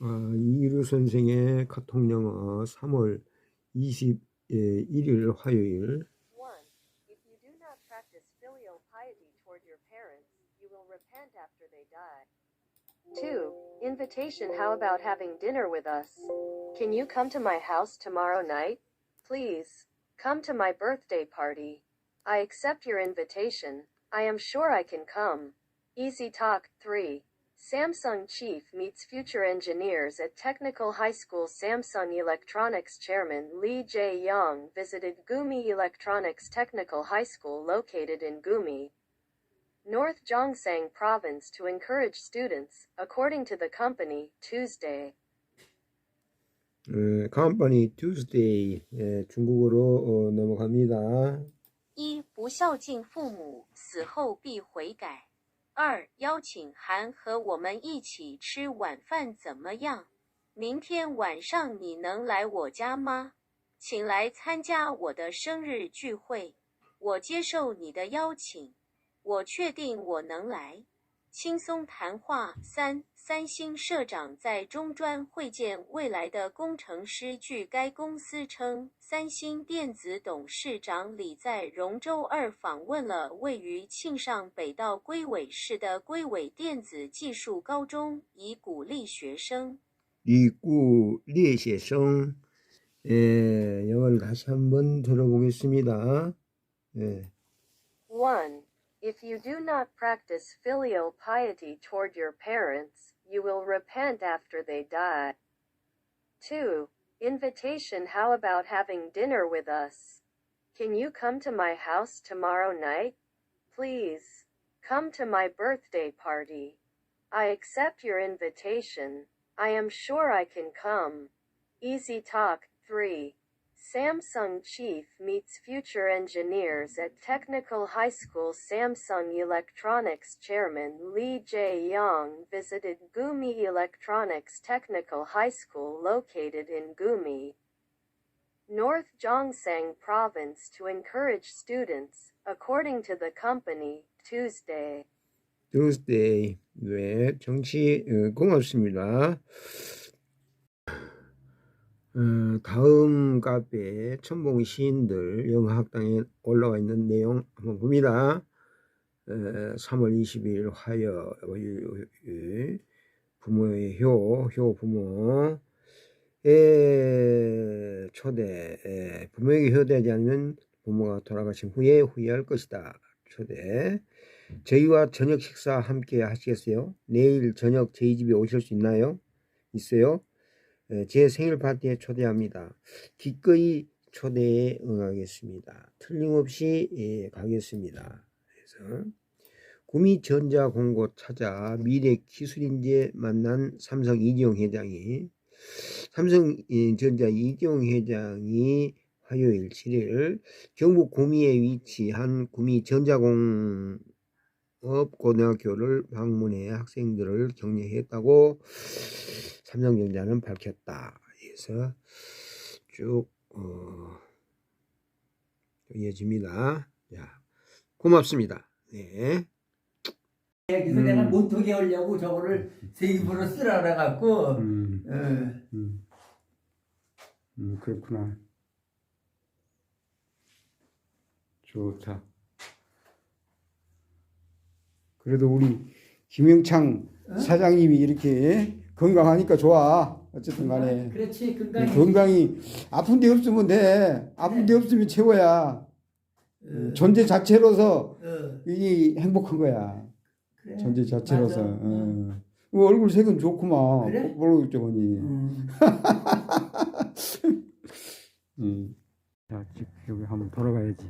아, 이루 선생의 카톡 영어 3월 21일 화요일 1. If you do not practice filial piety toward your parents, you will repent after they die. 2. Invitation How about having dinner with us? Can you come to my house tomorrow night? Please. Come to my birthday party. I accept your invitation. I am sure I can come. Easy Talk 3. Samsung chief meets future engineers at Technical High School. Samsung Electronics chairman Lee Jae-young visited Gumi Electronics Technical High School located in Gumi, North Gyeongsang Province to encourage students, according to the company, Tuesday. 에, 컴퍼니 Tuesday 에, 중국어로 어, 넘어갑니다. 一不孝敬父母，死后必悔改。 二邀请函和我们一起吃晚饭怎么样？明天晚上你能来我家吗？请来参加我的生日聚会，我接受你的邀请，我确定我能来。轻松谈话三，三星社长在中专会见未来的工程师。据该公司称，三星电子董事长李在镕周二访问了位于庆尚北道龟尾市的龟尾电子技术高中，以鼓励学生。 리구 리에셰성 에, 영어를 다시 한번 들어보겠습니다. 예. 1. If you do not practice filial piety toward your parents, you will repent after they die. 2. Invitation How about having dinner with us? Can you come to my house tomorrow night? Please. Come to my birthday party. I accept your invitation. I am sure I can come. Easy Talk 3. Samsung chief meets future engineers at Technical High School. Samsung Electronics chairman Lee Jae-young visited Gumi Electronics Technical High School located in Gumi, North Gyeongsang Province to encourage students, according to the company, Tuesday. Tuesday 네, 정치 어, 고맙습니다. 어, 다음 카페 천봉 시인들 영어학당에 올라와 있는 내용 한번 봅니다. 어, 3월 22일 화요일 부모의 효, 효 부모 에 초대 에, 부모에게 효대하지 않으면 부모가 돌아가신 후에 후회할 것이다. 초대 저희와 저녁 식사 함께 하시겠어요? 내일 저녁 저희 집에 오실 수 있나요? 있어요? 에, 제 생일 파티에 초대합니다. 기꺼이 초대에 응하겠습니다. 틀림없이 예, 가겠습니다. 그래서 구미 전자공고 찾아 미래 기술인재 만난 삼성 이지용 회장이 삼성전자 이지용 회장이 화요일 7일 경북 구미에 위치한 구미 전자공 업고등학교를 방문해 학생들을 격려했다고 삼성전자는 밝혔다. 그래서 쭉 어, 이어집니다. 자, 고맙습니다. 네. 그래서 내가 음. 못하게 하려고 저거를 새 입으로 쓰라 그래갖고 음, 어, 음, 음, 그렇구나. 좋다. 그래도 우리 김영창 어? 사장님이 이렇게 건강하니까 좋아. 어쨌든 간에. 그렇지 건강히 건강이 아픈 데 없으면 돼. 아픈 데 없으면 최고야. 어, 존재 자체로서 어, 이 행복한 거야. 그래. 존재 자체로서. 어. 어, 얼굴 색은 좋구만. 그래? 모르고 있더니. 음. 음. 자, 지- 여기 한번 돌아가야지.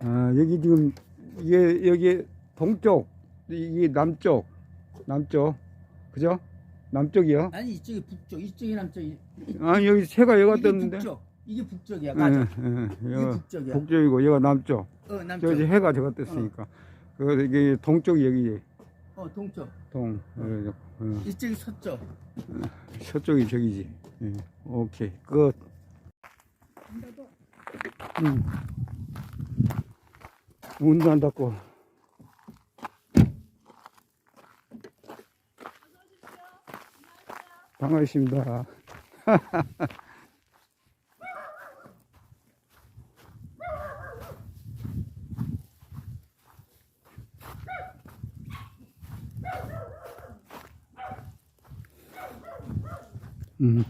아, 여기 지금 이게 여기 동쪽, 이게 남쪽, 남쪽, 그죠? 남쪽이요? 아니 이쪽이 북쪽. 이쪽이 남쪽이. 아, 여기 새가 여가 이게 떴는데. 북쪽. 이게 북쪽이야. 예, 맞아. 예, 이게 여가 북쪽이야. 북쪽이고 여가 남쪽. 어 남쪽. 저기 해가 저가 떴으니까. 그 이게 동쪽이 여기. 어 동쪽. 동, 어, 어, 이쪽이 서쪽. 서쪽이 저기지. 예, 오케이, 끝. 음. 문도 안 닫고. 반갑습니다. 음.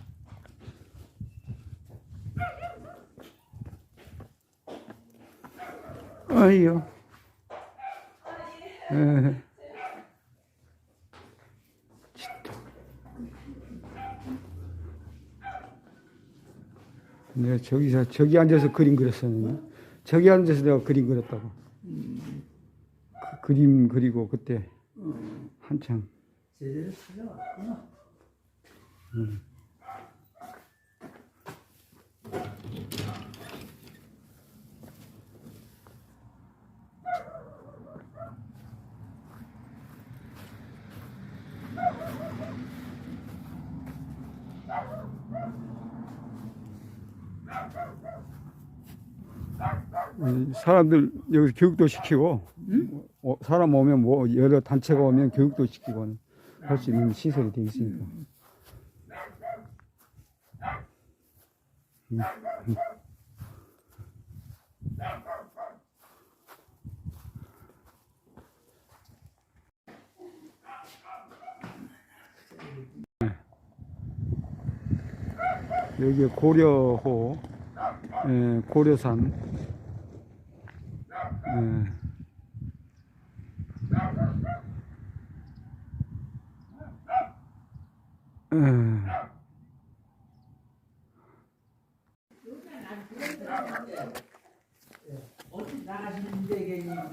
아이요. 에. 내가 저기서 저기 앉아서 그림 그렸었는데. 저기 앉아서 내가 그림 그렸다고. 그 그림 그리고 그때 한참. 제대로 찾아왔구나. 이 사람들 여기서 교육도 시키고 어, 사람 오면 뭐 여러 단체가 오면 교육도 시키고 할 수 있는 시설이 되어 있으니까. 음, 음. 여기 고려호, 예, 고려산, 예. 예.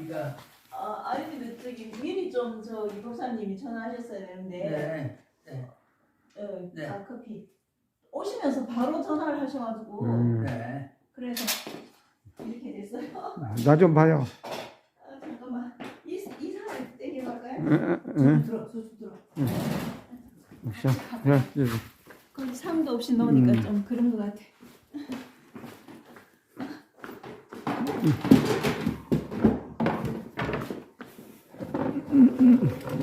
우리가 아, 아니 근데 저기 미리 좀저 이복사님이 전화하셨어야 되는데 네, 어, 네. 아 커피 오시면서 바로 전화를 하셔가지고 음. 네. 그래서 이렇게 됐어요. 나 좀 봐요. 아, 잠깐만 이, 이 사람? 예, 예. 소주 들어, 들어. 자, 자, 여기. 거기 상도 없이 넣으니까 음. 좀 그런 것 같아.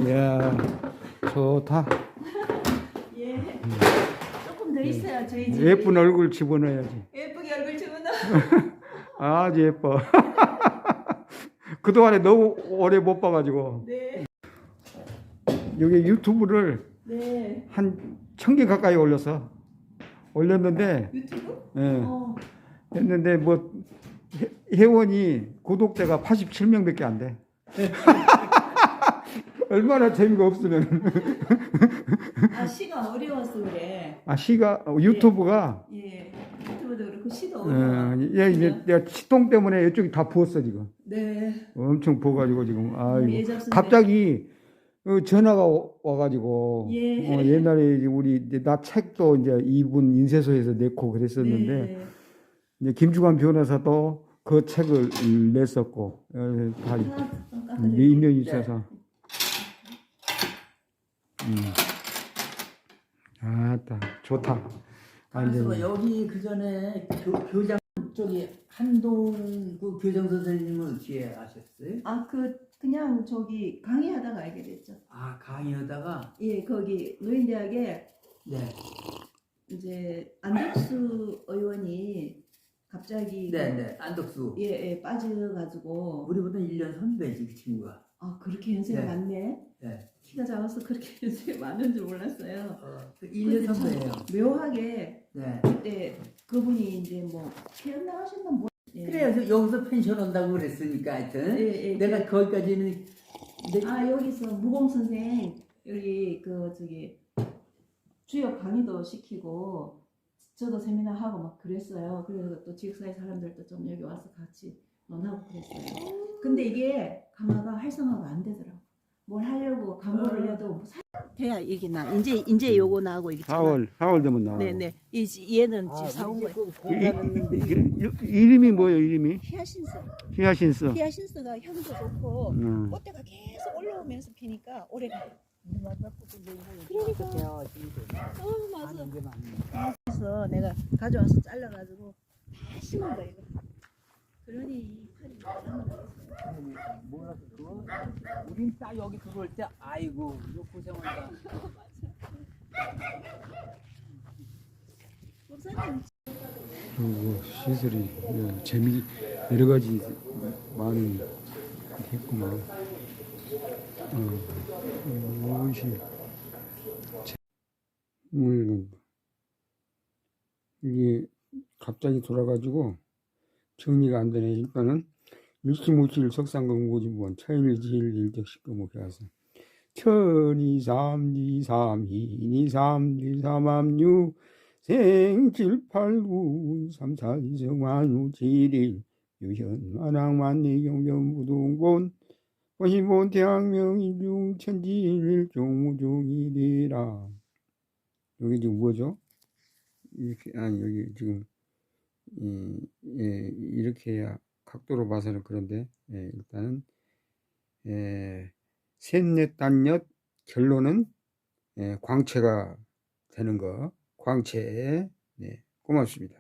이야, 좋다. 예. 조금 더 있어야 저희 집 예쁜 얼굴 집어넣어야지. 예쁘게 얼굴 집어넣어. 아주 예뻐. 그동안에 너무 오래 못 봐가지고 네. 여기 유튜브를 네. 한 천 개 가까이 올렸어. 올렸는데 유튜브? 예, 어. 했는데 뭐 회- 회원이 구독자가 87명 밖에 안 돼. 얼마나 재미가 없으면 아 시가 어려워서 그래. 아 시가 어, 유튜브가 예. 시도 어, 어려워. 얘 이제 내가 치통 때문에 이쪽이 다 부었어 지금 네. 엄청 부어가지고 지금 아이고 예, 잡수네. 갑자기 어, 전화가 와- 와가지고 예. 어, 옛날에 이제 우리 이제 나 책도 이제 이분 인쇄소에서 내고 그랬었는데 네. 이제 김주관 변호사도 그 책을 냈었고 어, 다 하나 좀 깎아드릴게요. 인연이 있어서 음. 아따 좋다 완전히 여기 그 전에 교, 교장 쪽이 한동 그 교장 선생님은 어떻게 아셨어요? 아, 그 그냥 저기 강의하다가 알게 됐죠. 아 강의하다가 예, 거기 노인대학에 네, 이제 안덕수 의원이 갑자기 네, 네, 안덕수. 예, 예, 빠져가지고 우리보다 1년 선배지 그 친구가. 아 그렇게 연세가 네. 많네. 네. 키가 작아서 그렇게 연세가 많은 줄 몰랐어요. 어, 그 근데 1년 참 선배예요. 묘하게 네. 그때 그분이 이제 뭐 퇴원 나가셨나 뭐. 예. 그래요. 저 여기서 펜션 온다고 그랬으니까 예, 하여튼 예. 내가 거기까지는 내, 아 여기서 무공 선생 여기 그 저기 주요 강의도 시키고 저도 세미나 하고 막 그랬어요. 그래서 또 지역사회 사람들도 좀 여기 와서 같이 논하고 그랬어요. 근데 이게 강화가 활성화가 안 되더라고. 뭘 하려고 광고를 해도 뭐 사... 돼야 이게 나 이제 이제 요거 나오고 이게 4월 4월 되면 나와 네네. 이 얘는 아, 지금 사온 거예요. 이- 이- 이- 이름이 뭐예요 이름이? 히아신스 히아신스 히아신스가 향도 좋고 음. 꽃대가 계속 올라오면서 피니까 오래 가요. 그러니까. 어 맞아. 그래서 내가 가져와서 잘라가지고 다 심은 이거. 그러니 이 팔이 몰라서 그거 우린 딱 여기 들어올 때 아이고 이거 고생한다. 그리고 시설이 예, 재미 여러 가지 많이 했구만. 어, 무엇이 음, 이게 갑자기 돌아가지고 정리가 안 되네. 일단은 일시무칠 석상공고지무원 차일지일 일적식금목해서 천이삼지삼이니삼지삼암유 생칠팔구 삼사이성환우 칠일 유현만왕만내경변무동본 원시본 태양명일중 천지일종무종이리라 여기 지금 뭐죠? 이렇게 아니 여기 지금 이, 예, 이렇게 각도로 봐서는 그런데 예, 일단은 예, 셋넷 단엿 결론은 예, 광채가 되는 거 광채 네 고맙습니다.